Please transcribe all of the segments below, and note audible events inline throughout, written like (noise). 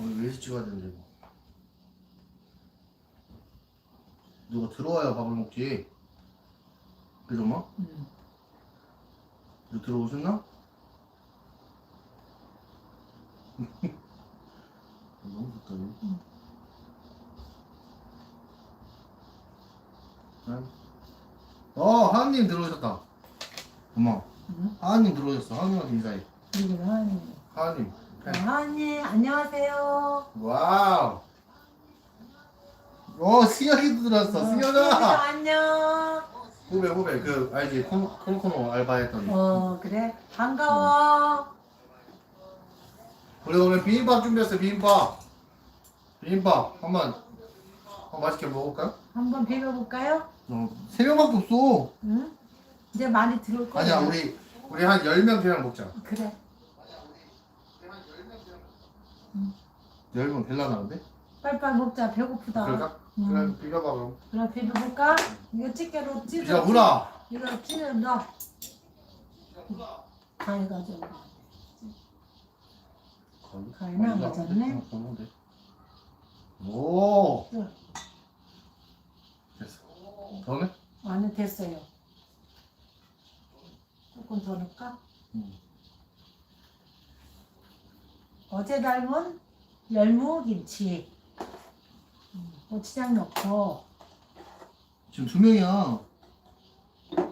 오늘 외식 찍어야 되는데 이거. 누가 들어와야 밥을 먹지. 그죠 엄마? 응. 누 들어오셨나? (laughs) 너무 좋다 이거. 응. 네. 어 하은님 들어오셨다. 엄마 응? 하은님 들어오셨어. 하은님한테 인사해. 누구를 하니? 하은님. 하니 안녕하세요. 와우. 어 승혁이도 들어왔어. 승혁아, 승혁아. 안녕. 후배 후배 그 알지 코노 코노 알바했던. 어 그래 반가워. 우리 오늘 비빔밥 준비했어 비빔밥. 비빔밥 한번 한번 맛있게 먹을까요? 한번 비벼볼까요? 어, 세 명밖에 없어. 응? 이제 많이 들어올 거야. 아니야 우리 우리 한 10명 그냥 먹자. 그래. 10명 될라나 근데? 빨리빨리 먹자. 배고프다. 그럴까? 음. 그래 비벼봐 그럼. 그래 비벼볼까? 이거 집게로 찢어. 비벼보라. 이거 찢어 넣어. 가위 가져. 가위는 안 가졌네. 오 응. 됐어. 더네? 안에 됐어요. 조금 더 넣을까? 응. 어제 닮은 열무김치. 음, 고추장 넣고 지금 두 명이야.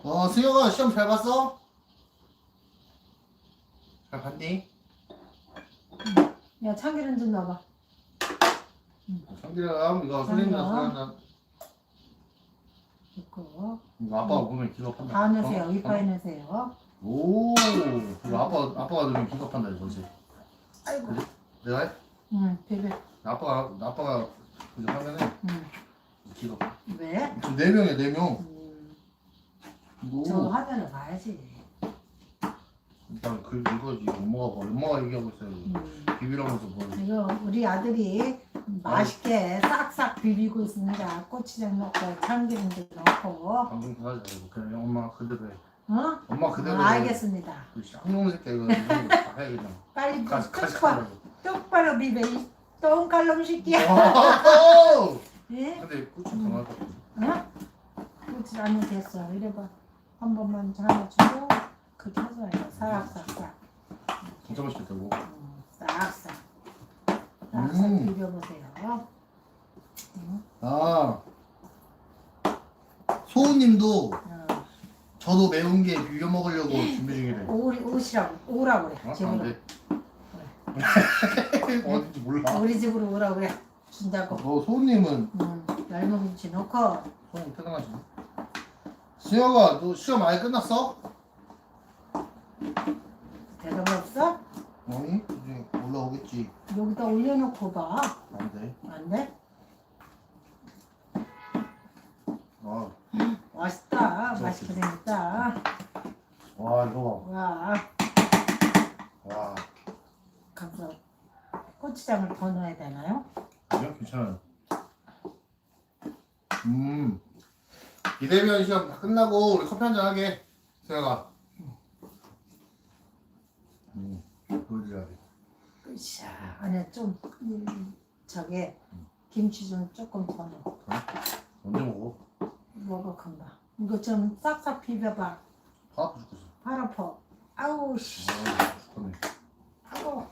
어 승혁아 시험 잘 봤어? 잘 봤니? 야 참기름 좀 넣어봐. 참기름 이거 선생님이랑 참기름. 선생님 넣고 이거 아빠가 보면 기가 판다. 다 넣으세요. 어? 이파에 넣으세요. 오 이거 아빠 아빠가 넣으면 기가 판다 이거 지 아이고. 내가 해? 응, 비벼. 아빠가 아빠가 이거 하면은 응. 판. 왜? 지금 네 명이야 네 명. 음, 저 화면을 봐야지. 일단 그 이거지 엄마가 봐 엄마가 얘기하고 있어요. 음. 비비라면서 뭐. 이거 우리 아들이 맛있게 싹싹 비비고 있습니다. 고추장 넣고 참기름도 넣고. 다 하지 말고 그냥 엄마 그대로 해. 어? 엄마 그대로. 어, 알겠습니다. 그 쌍놈 새끼 이거. 빨리 가시 똑바로, 비벼. 이 똥깔놈 새끼야. 오! 예? 근데 고추 더 나을 것 같아. 어? 안에 됐어. 이래봐. 한 번만 잘라주고 그렇게 해서 해요. 싹싹싹. 진짜 맛있겠다 이거. 음, 싹싹. 싹싹 음. 비벼보세요. 응? 아 소우님도 어. 저도 매운 게 비벼 먹으려고 준비 중이래. 오리 오시라고 오라고 그래. 어? 집으로. 안 돼. (laughs) 어딘지 몰라. 우리 집으로 오라고 그래. 준다고. 너 소우님은 응. 열무김치 넣고 소우님 대단하시네. 수혁아, 너 시험 아예 끝났어? 대답 없어? 아니, 이제 올라오겠지. 여기다 올려놓고 봐. 안 돼. 안 돼? 맛있다. 맛있게 생겼다. 와 이거 와, 봐. 와, 가서 고추장을 더 넣어야 되나요? 아니요 괜찮아요. 음, 이대면 시험 다 끝나고 우리 커피 한잔 하게. 음, 보여드려야 돼. 으쌰. 안에 좀 음, 저게 김치 좀 조금 더 넣어. 언제 먹어? 먹어 금방. 이거 좀 싹싹 비벼봐. 다 아파 죽겠어. 팔 아파. 아우 씨. 아. 아우.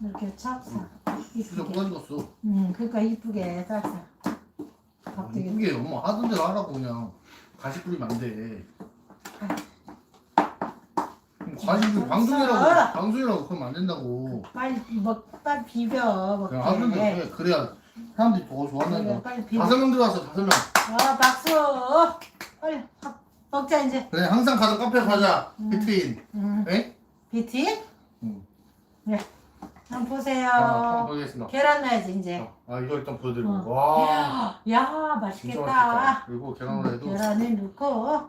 이렇게 착싹 진짜 이쁘게. 뭐가 죽었어. 음, 그러니까 이쁘게 싹싹. 갑자기 이쁘게 엄마 하던 대로 하라고 그냥 가시 뿌리면 안 돼. 그럼 가시 뿌리 방송이라고 방송이라고 그러면 안 된다고. 빨리 먹 빨리 비벼 그냥 하던 대로 먹게. 해. 그래야 사람들이 좋아한다니까. 빨리 비벼. 다섯 명 들어왔어 다섯 명. 아 박수. 빨리 밥 먹자 이제. 그래 항상 가서 카페 가자. 음. 비트인. 음. 에? 비티? 응. 네. 한번 보세요. 아, 한번 보겠습니다. 계란 넣어야지 이제. 아 이거 일단 보여드리고. 어. 와. 야, 야 진짜 맛있겠다. 맛있겠다. 그리고 계란을 해도 계란에 넣고,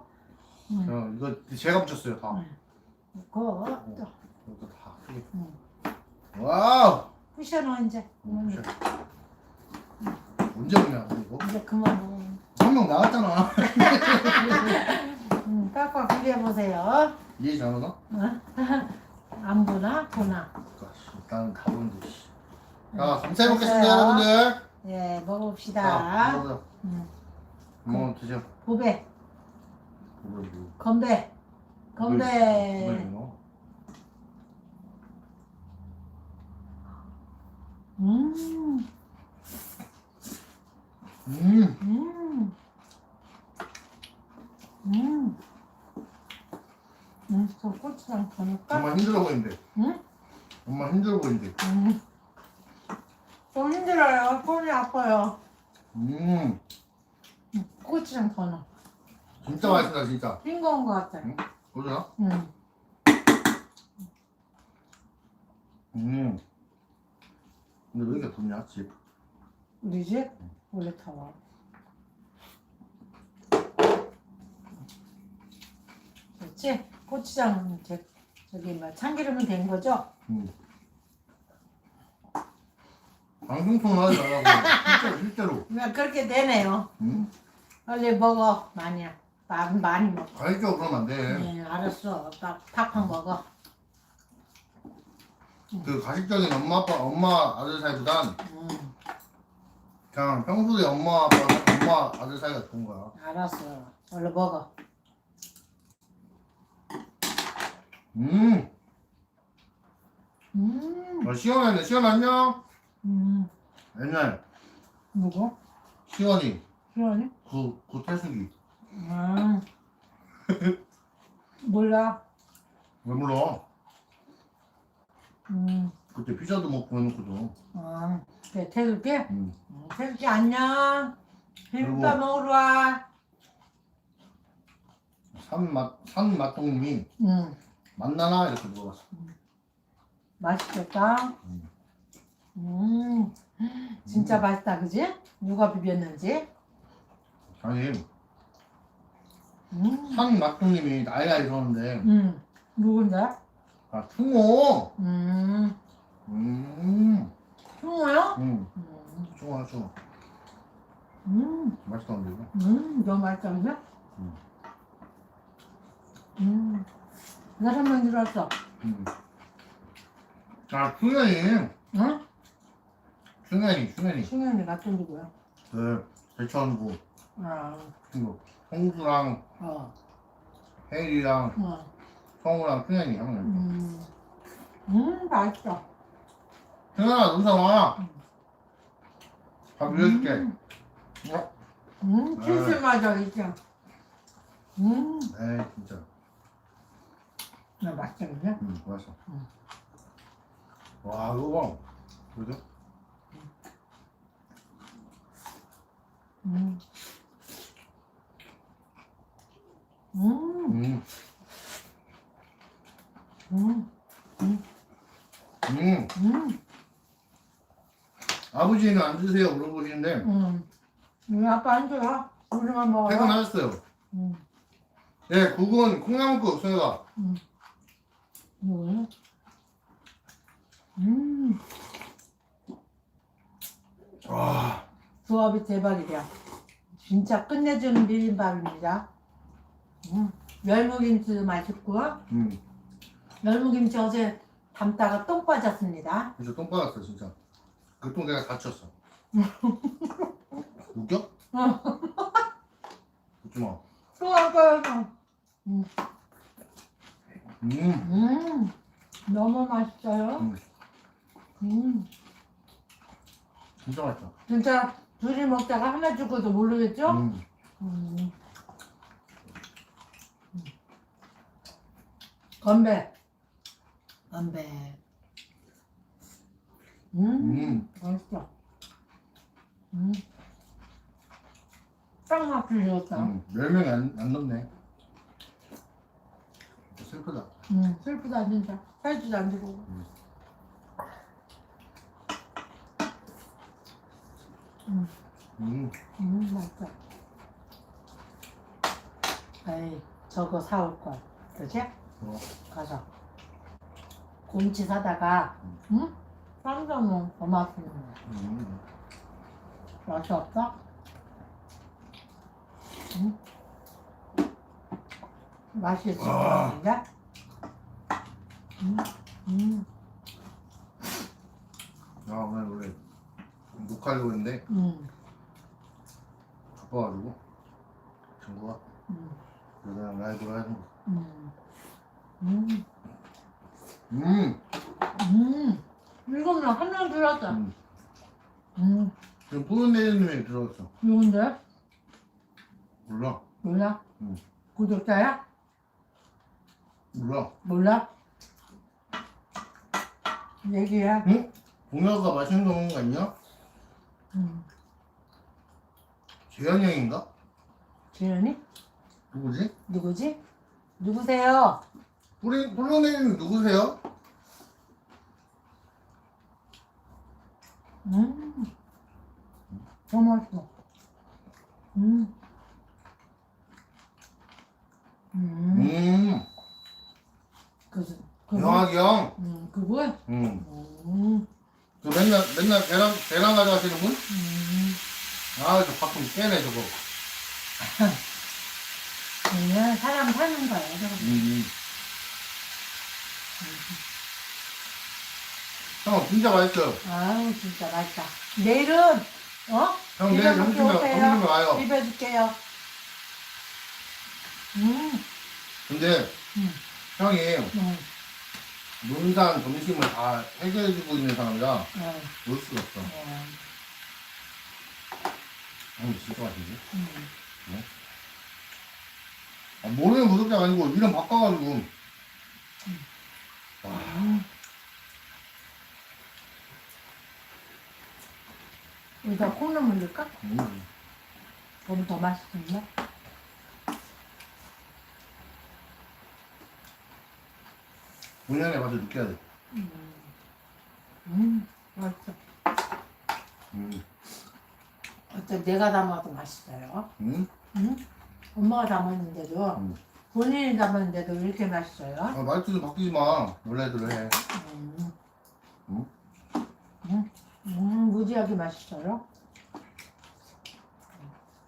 음, 어, 이거 제가 붙였어요 다. 음. 넣고 또 이것도 다. 크게. 음. 와우. 부셔 넣어 이제. 음, 언제 오냐 이거? 이제 그만 먹어. 한명 나왔잖아. (laughs) 음, 깍깍 비벼 보세요. 이해 잘하나? (laughs) 어? 안 보나 보나. 씨, 나는 다 보는데. 씨. 자, 감사해 먹겠습니다, 됐어요. 여러분들. 예, 자, 먹어봅시다. 먹어보자. 음, 뭐 드셔. 고배, 뭐, 뭐. 건배, 뭐, 건배. 뭐, 음, 음, 음, 음. 음, 저 고추장 더 넣을까? 정말 힘들어 보이는데. 응? 정말 힘들어 보이는데. 음. 좀 힘들어요. 손이 아파요. 음, 음, 고추장 더 넣어. 진짜 맛있다, 진짜. 싱거운 것 같아요. 응? 보자. 음. 음. 근데 왜 이렇게 덥냐, 집? 우리 집 원래 더워. 그렇지? 고추장 저, 저기 뭐 참기름은 된 거죠? 음. 방송통 하지 말라고. 실제로, 실제로. 그냥 그렇게 되네요. 응? 빨리 먹어. 많이 많이 많이 먹어. 알죠? 그러면 안 돼. 네, 알았어. 딱 팍팍 먹어. 그 가식적인 엄마, 아빠, 엄마, 아들 사이보단 음, 그냥 평소에 엄마, 아빠, 엄마, 아들 사이가 좋은 거야. 알았어. 얼른 먹어. 음. 음, 어, 시원하네. 시원 안녕? 음, 옛날 누구? 시원이 시원해? 구, 구태숙이. 아, 몰라. 왜 몰라? 음, 그때 피자도 먹고 해놓고도. 아, 그래, 태극기? 음. 음, 태극기 안녕. 그리고- 햄밥 먹으러 와. 산맛, 산맛동님이 음, 만나나? 이렇게 물어봤어. 맛있겠다. 음. 음, 진짜 음. 맛있다, 그지? 누가 비볐는지? 아니, 음, 산맛동님이 나이가 이러는데, 음, 누군데? 아, 충호! 음, 음, 충호요? 음, 음, 충호, 충호. 음, 맛있다는데, 이거? 음, 너무 맛있다, 그지? 음. 음, 여섯 명 들었어. 음. 아, 충현이, 응? 충현이, 충현이. 충현이 같은 누구야? 그, 대천구 아, 친구. 홍수랑, 어, 혜리랑, 어. 성우랑 한 명. 음, 음, 맛있어. 승현아, 논산 와. 밥 빌려줄게. 음, 어? 음, 치즈 맞아, 이제. 음, 에이, 진짜. 나 맛있다, 그지? 응, 맛있어. 음. 와, 이거 봐. 그죠? 음. 음, 음, 음, 음. 음, 아버지는 안 드세요? 물어보시는데, 음. 우리 아빠 안 줘요? 우리만 먹어요? 퇴근하셨어요. 음, 예, 국은 콩나물국, 승현아. 뭐야? 음, 와, 조합이 대박이야. 진짜 끝내주는 비빔밥입니다. 음, 열무김치도 맛있고, 음. 열무김치 어제 담다가 똥 빠졌습니다. 진짜 똥 빠졌어, 진짜. 그똥 내가 다쳤어. (laughs) 웃겨? (laughs) 웃지 마. 또안 빠져서. 음, 음, 너무 맛있어요. 음. 음, 진짜 맛있다. 진짜 둘이 먹다가 하나 죽어도 모르겠죠? 음. 음. 건배. 건배. 음, 음. 맛있어. 음. 딱 맞게 익었다. 음. 음. 10명이 안, 안 넘네. 슬프다. 슬프다, 진짜. 살지도 안 되고. 음, 음. 음, 맛있다. 에이, 저거 사올 걸. 그지? 어. 가서. 곰치 사다가, 응? 쌈장은 더 맛있는 거야. 음. 맛이 없어? 응? 맛이. 아. 근데? 음, 음. 가려고 했는데 음, 바빠가지고 친구가 음, 그냥 라이브로 하는 거. 음, 음, 음, 음. 이거는 한명 들었다. 음. 음, 지금 푸른내님이 들어왔어. 누군데? 몰라, 몰라? 음. 구독자야? 몰라. 몰라? 얘기해. 응? 동혁아 맛있는 거 먹는 거 아니야? 음. 재현이 형인가? 지연이? 누구지? 누구지? 누구세요? 푸른 푸른내님 누구세요? 음, 너무 맛있어. 음, 음, 음, 그, 그분? 영학이 형. 음, 그분? 음, 음, 그 맨날 맨날 계란 계란 가져가시는 분? 음, 아, 저 가끔 깨네 저거. 그냥 사람 사는 거야, 저거. 음. 형 진짜 맛있어요. 아우, 진짜 맛있다. 내일은, 어? 형 내일 비벼 오세요. 점심에 와요. 비벼줄게요. 음, 근데 음, 형이 음, 논산 점심을 다 해결해주고 있는 사람이라 음, 올 수가 없어. 음, 형 진짜 맛있는데? 음. 아, 모르는 구독자가 아니고 이름 바꿔가지고. 와, 음. 여기다 콩나물 넣을까? 음. 그럼 더 맛있겠네. 본연에 가서 느껴야 돼. 음, 음 맛있어. 음, 어째 내가 담아도 맛있어요. 음. 응? 엄마가 담았는데도 음. 본인이 담았는데도 이렇게 맛있어요. 아, 말투도 바뀌지 마. 원래대로 해. 음. 응? 음, 음, 무지하게 맛있어요.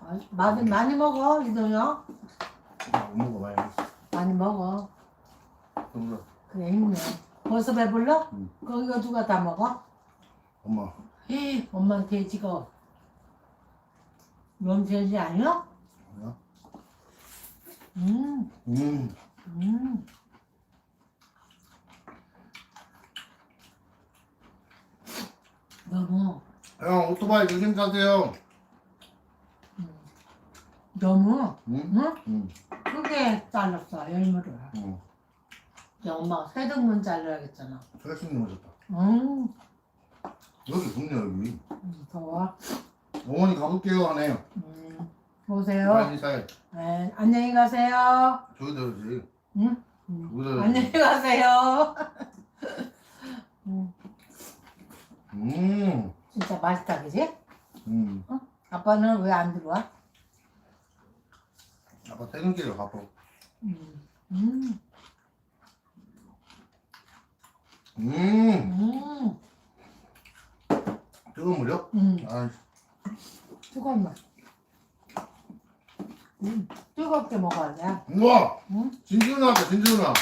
아, 많이, 많이 먹어, 못 먹어, 많이 먹어. 많이 먹어. 그럼 그래, 힘내. 벌써 배불러? 응. 거기가 누가 다 먹어? 엄마. 에이, 엄마는 돼지가. 넌 돼지 아니야? 뭐야? 음, 음, 음. 너무, 형 오토바이 조심 타세요. 음, 너무, 응? 응? 응, 크게 잘랐어, 열무를. 응. 이제 엄마가 세 등분 잘라야겠잖아. 철심 넘어졌다. 음, 여기 좋네 여기. 음, 더워. 어머니 가볼게요 하네. 음, 보세요. 많이 사요. 네, 안녕히 가세요. 저기다 그러지. 응? 음, 저기다 안녕히 가세요. 음, 음, 진짜 맛있다, 그지? 음. 아빠는 왜 안 들어와? 아빠 퇴근길에 가봐. 음, 음, 음, 음, 뜨거운 물이요? 음, 아, 뜨거운 맛. 음, 뜨겁게 먹어야 돼. 우와, 응? 진주 나왔다 진주 누나.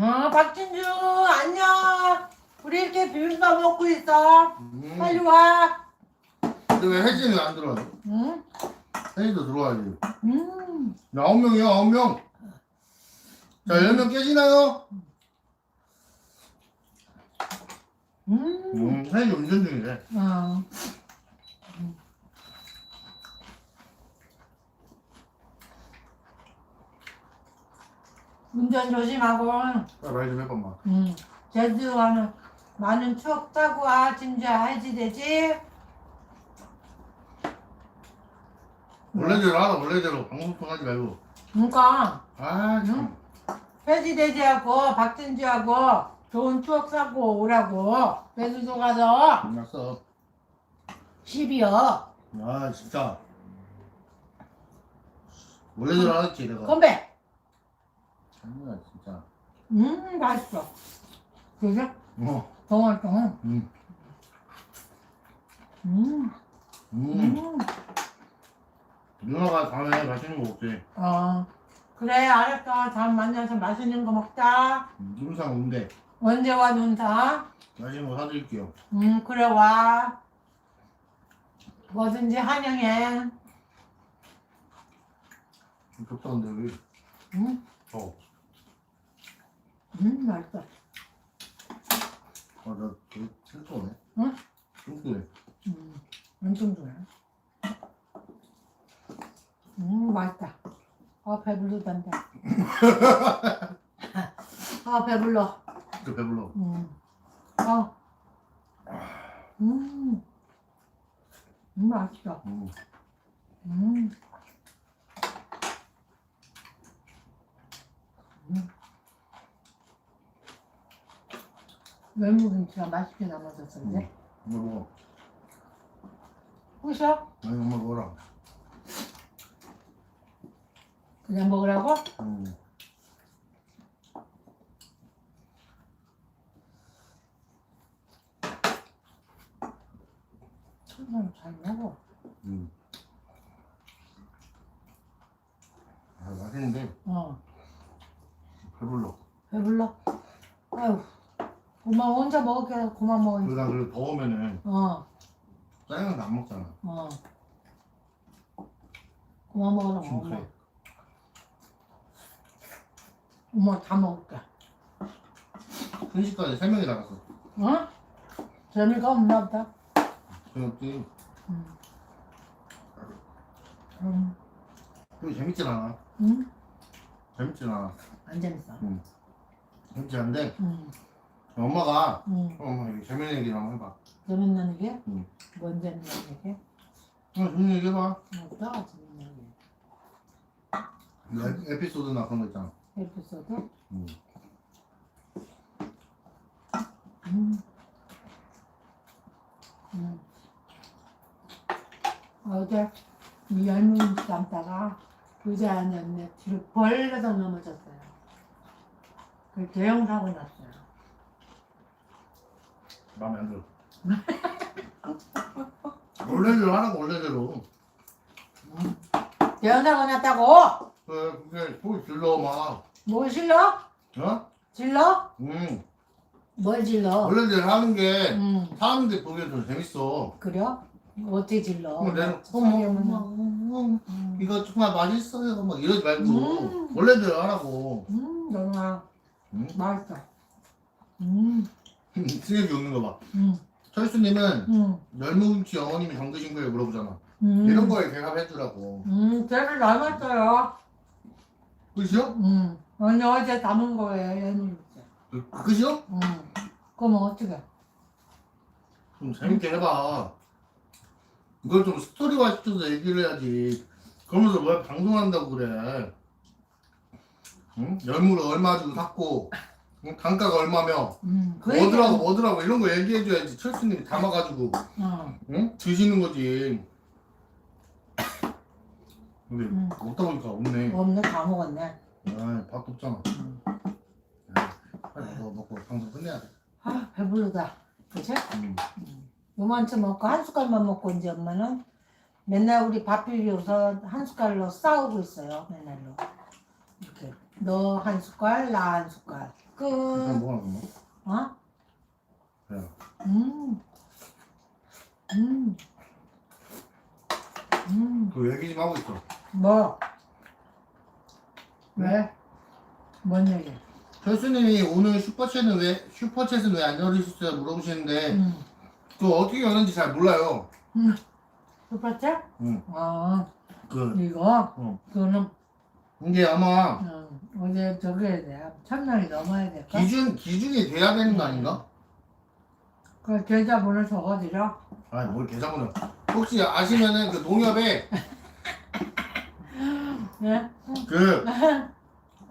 아, 박진주, 안녕. 우리 이렇게 비빔밥 먹고 있어. 음. 빨리 와. 근데 왜 혜진이 안 들어와? 응? 혜진도 들어와야지. 음, 야, 아홉 명이요, 아홉 명. 자, 열 명 깨지나요? 음, 음, 혜진이 운전 중이래. 어. 운전 조심하고, 말좀 해봐, 마. 음, 제주 가는 많은 추억 타고 와, 진짜 해지 되지? 원래대로 하라, 원래대로. 방송 통 하지 말고. 그러니까, 아, 참. 해지 되지하고, 박진주하고, 좋은 추억 쌓고 오라고, 제주도 가서, 끝났어. 10이요. 아, 진짜. 원래대로 하겠지, 내가. 건배! 장난이야, 진짜. 음, 맛있어. 그죠? 어, 동안 동안. 음, 음, 음. 음. 누나가 다음에 맛있는 거 먹지. 어. 그래, 알았어. 다음 만나서 맛있는 거 먹자. 음, 눈상 온대. 언제 와, 눈타? 맛있는 거 사드릴게요. 음, 그래, 와. 뭐든지 환영해. 덥다는데 왜? 응? 어. 음, 맛있어. 아나 되게 슬퍼네. 응? 슬프네. 음, 엄청 좋아. 음, 맛있다. 아, 배불러단다. (laughs) 아, 배불러. 진짜 배불러. 음. 아. 음. 음, 맛있어. 음. 음. 음. 외묵김치가 맛있게 남아졌는데? 엄마 먹어. 부셔? 아니 엄마 먹어라. 그냥 먹으라고? 음. 천만 잘먹어. 음. 아 맛있는데 어. 배불러. 배불러? 아유. 고마 혼자 먹을게. 고만 먹으니까. 그러다 그리고 더우면은 어. 짜장면 안 먹잖아. 어. 고만 먹어라. 엄마. 심쿵해. 엄마 다 먹을게. 순식간에 세 명이 나갔어. 어? 재미가 없나 보다. 재미없지. 음. 음. 그게 재밌진 않아. 응? 재밌진 않아. 안 재밌어. 재밌지 않은데 응. 엄마가 응. 어, 엄마 여기 재밌는 얘기 한번 해봐. 재밌는 얘기? 응. 뭔 재밌는 얘기? 어, 재밌는 얘기 해봐. 없다, 재밌는 얘기. 뭐 에- 에피소드나 그런 거 있잖아. 에피소드? 응. 음. 음. 어제 이 열무김 담다가 의자에 앉았는데 뒤로 벌려서 넘어졌어요. 그 대형 사고 났어요. 마음에 안 들어. (laughs) 원래대로 하라고 원래대로. 대형 사고 났다고? 그래 그게 소리 질러 막. 뭘 질러? 어? 질러? 응. 뭘 질러? 원래대로 하는 게 음, 사람들 보기엔 더 재밌어. 그래? 어떻게 질러? 어, 내가 어머 어머 어머 음, 이거 정말 맛있어요. 막 이러지 말고 음. 원래대로 하라고. 음, 너무 응? 맛있어. 음, 승혁이 웃는 거 봐. 음, 철수님은 음, 열무김치 어머님이 정드신 거에 물어보잖아. 음. 이런 거에 대답해주라고. 음, 걔를 닮았어요. 그죠? 음, 언니 어제 담은 거예요, 얘는. 그, 그죠? 음, 그럼 어떻게? 좀 재밌게 해봐. 이걸 좀 스토리화 시켜서 얘기를 해야지. 그러면서 왜 방송한다고 그래. 응? 열무를 얼마 주고 샀고, 응? 단가가 얼마며, 음, 그 뭐더라고, 뭐더라고, 이런 거 얘기해줘야지. 철수님이 담아가지고, 어, 응? 드시는 거지. 근데 음. 먹다 보니까 없네. 없네, 다 먹었네. 아, 밥도 없잖아. 음. 아, 빨리 먹어, 먹고 방송 끝내야 돼. 아, 배부르다. 그치? 음. 요만큼 먹고 한 숟갈만 먹고 이제 엄마는 맨날 우리 밥 비벼서 한 숟갈로 싸우고 있어요. 맨날로. 이렇게. 너 한 숟갈, 나 한 숟갈. 끝. 일단 뭐하는 거야? 어? 그래. 음. 음. 음. 그 얘기 좀 하고 있어. 뭐? 왜? 뭔 얘기? 철수님이 오늘 슈퍼챗은 왜 슈퍼챗은 왜 안 열으셨어요 물어보시는데 음. 그 어떻게 여는지 잘 몰라요. 슈퍼챗? 응. 아, 그 이거? 어. 그거는, 이게 아마 음, 어제 저기 해야 돼. 천명이 넘어야 될까? 기준 기준이 돼야 되는 거 아닌가? 그 계좌번호 적어드려. 아니 뭘 계좌번호? 혹시 아시면은 그 농협에 예? 그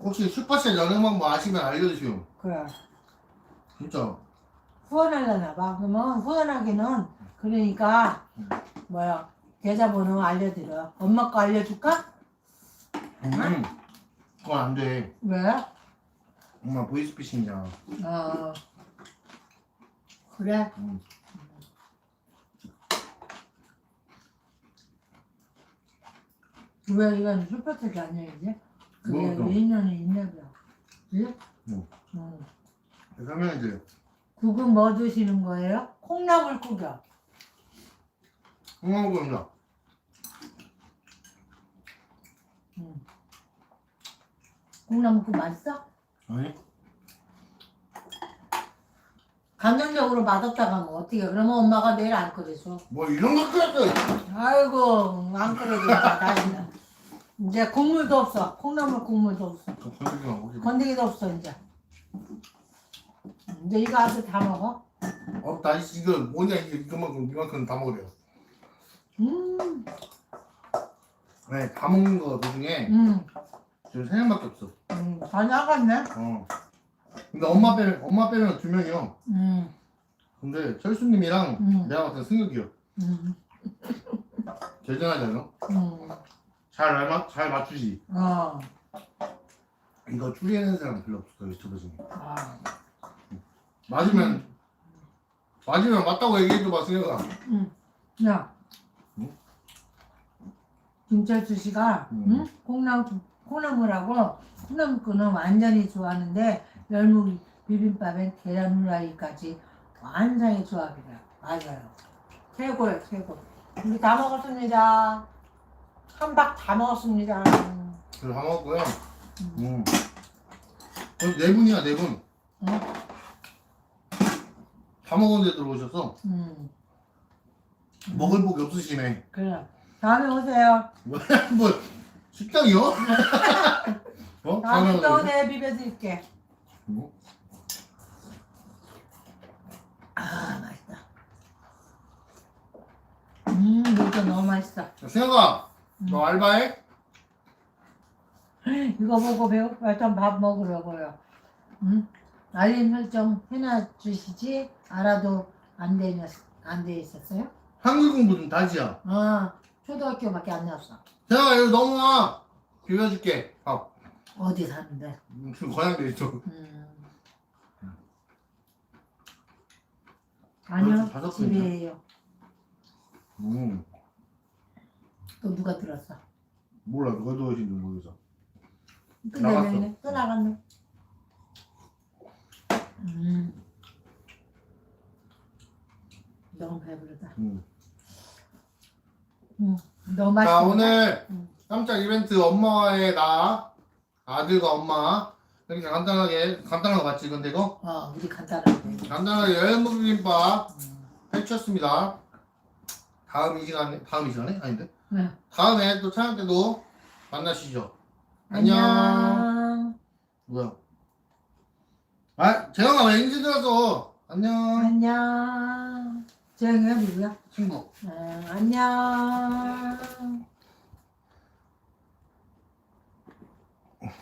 혹시 슈퍼챗 여는 방법 아시면 알려주세요. 그래. 진짜. 후원하려나 봐. 그러면 후원하기는, 그러니까, 음. 뭐야, 계좌번호 알려드려. 엄마 거 알려줄까? 음. 그건 안 돼. 왜? 엄마 보이스피싱이야. 어. 그래. 음. 왜 이건 슈퍼챗이 아니야, 이제? 그게 뭐, 그럼? 인연이 있나 봐. 그지? 응. 응. 설명해줘요. 국은 뭐 드시는 거예요? 콩나물 국이요. 콩나물국입니다. 콩나물국 맛있어? 아니? 감정적으로 맛없다가 뭐 어떻게 그러면 엄마가 내일 안 끓여줘 뭐 이런 거 끓였어. 아이고 안 끓여주니까 다행이다 이제 국물도 없어 콩나물 국물도 없어 그. 건더기도 없어 이제 이제 이거 아주 다 먹어 어, 나 이거 뭐냐 이게 이거만큼 이만큼 다 먹으래요. 음, 네, 다 먹는 거 중에 음, 지금 세 명밖에 없어. 음, 다 나갔네 어. 근데 엄마 빼면 엄마 빼면 두 명이요. 음, 근데 철수님이랑 음. 내가 같은 승혁이요. 음, 대단하잖아. 음, 잘 맞, 잘 맞추지. 어, 이거 추리하는 사람 별로 없어 유튜브 중에. 아, 맞으면 맞으면 맞다고 얘기해줘봐 승혁아. 음, 야, 응? 김철수 씨가 음. 응? 콩나물 콩나물하고 콩나물국은 완전히 좋아하는데 열무 비빔밥엔 계란 후라이까지 완전히 조합이다. 맞아요. 최고예요, 최고. 우리 다 먹었습니다. 한박 다 먹었습니다. 그래서 다 먹었고요. 음. 그래서 네 분이야 네 분. 응? 다 먹었는데 들어오셔서 음, 먹을 복이 없으시네. 그래. 다음에 오세요. (laughs) 뭐 식당이요? (laughs) 어? 다음에 또 오세요. 내 비벼드릴게. 뭐? 아, 맛있다. 음, 이거 너무 맛있어. 승혁아, 음. 너 알바해? (gasps) 이거 보고 배고파 좀밥 먹으려고요. 응? 알림 설정 해놔 주시지 알아도 안 되면 안돼 있었어요? 한글 공부 좀 다지야. 아 초등학교밖에 안 나왔어. 승혁아 여기 넘어와. 비벼줄게. 밥. 어디 사는데? 음, 지금 고향대 있죠. 음. 아니요 다섯 집이에요. 음, 또 누가 들었어? 몰라 누가 좋아하시는지 모르겠어. 또 나갔어. 나갔네. 음. 너무 배부르다. 음. 음. 너무 맛있어. 자 오늘 음. 깜짝 이벤트 엄마의 나 아들과 엄마 이렇게 간단하게 간단한 거 맞지 근데 이거 어, 우리 간단한데. 간단하게 열무 비빔밥 음. 해주셨습니다. 다음 이 시간에 다음 이 시간에 아닌데 네. 다음에 또 촬영 때도 만나시죠. 안녕. 안녕. 뭐야? 아 재영아 왜 인지 들어서 안녕 안녕. 제가 누구야? 친구. 아, 안녕.